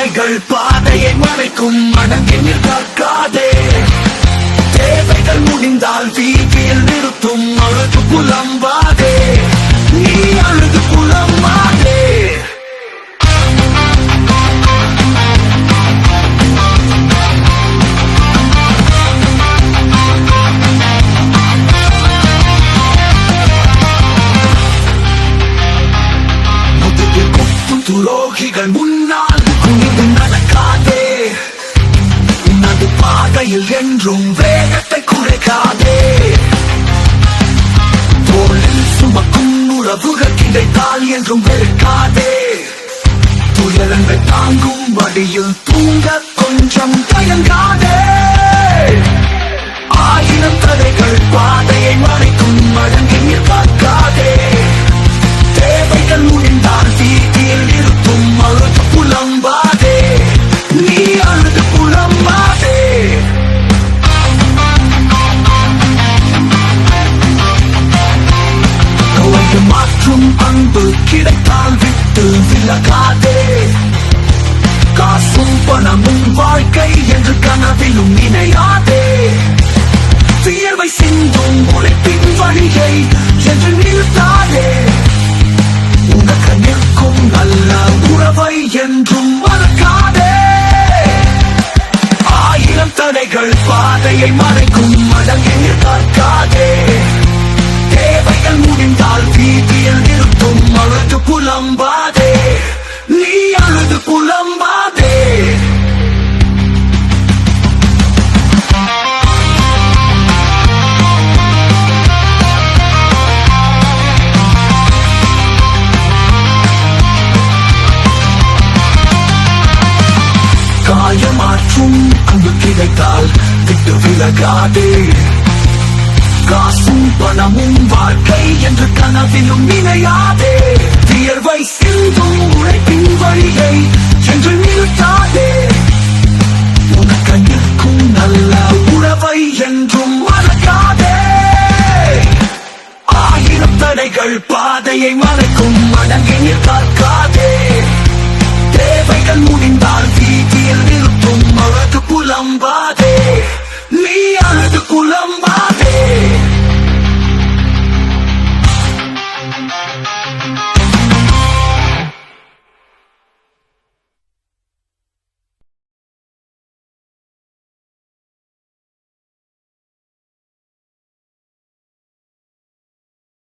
அலைகள் பாதையை மறைக்கும் மனங்கெண்ணில் காக்காதே. தேவைகள் முடிந்தால் வீதியில் நிறுத்தும் அழகு புலம்ப துரோகிகள் முன்னால் குனிந்து நடக்காதே. உனது பாதையில் என்றும் வேகத்தை குறைக்காதே. தோளில் சுமக்கும் உறவுகள் கிடைத்தால் என்றும் வெறுக்காதே. துயரங்கள் தாங்கும் வழியில் தூங்க கொஞ்சம் தயங்காதே. ஆயிரம் தடைகள் பாதையை நோயை அன்பு கிடைத்தால் விட்டு விலகாதே. காசும் பணமும் வாழ்க்கை என்று கனவிலும் நினையாதே. வியர்வை சிந்தும் உழைப்பின் வழியை என்று நிறுத்தாதே. உனக்கு நிற்கும் நல்ல உறவை என்றும் மறக்காதே. ஆயிரம் தடைகள் பாதையை மறைக்கும் மடங்கி பார்க்காதே. காற்றும் அங்கு கிடைத்தால் விட்டு விலகாது. காசும் பணமும் வாழ்க்கை என்று கனவிலும் நினையாதே. வியர்வை சிந்தும் உழைப்பின் வழியை என்று நிறுத்தாதே. உனக்கு நிற்கும் நல்ல உறவை என்றும் மறக்காதே. ஆயிரம் தடைகள் பாதையை மறைக்கும் அடங்கி நிற்காதே தேவைகள் முடிந்தால்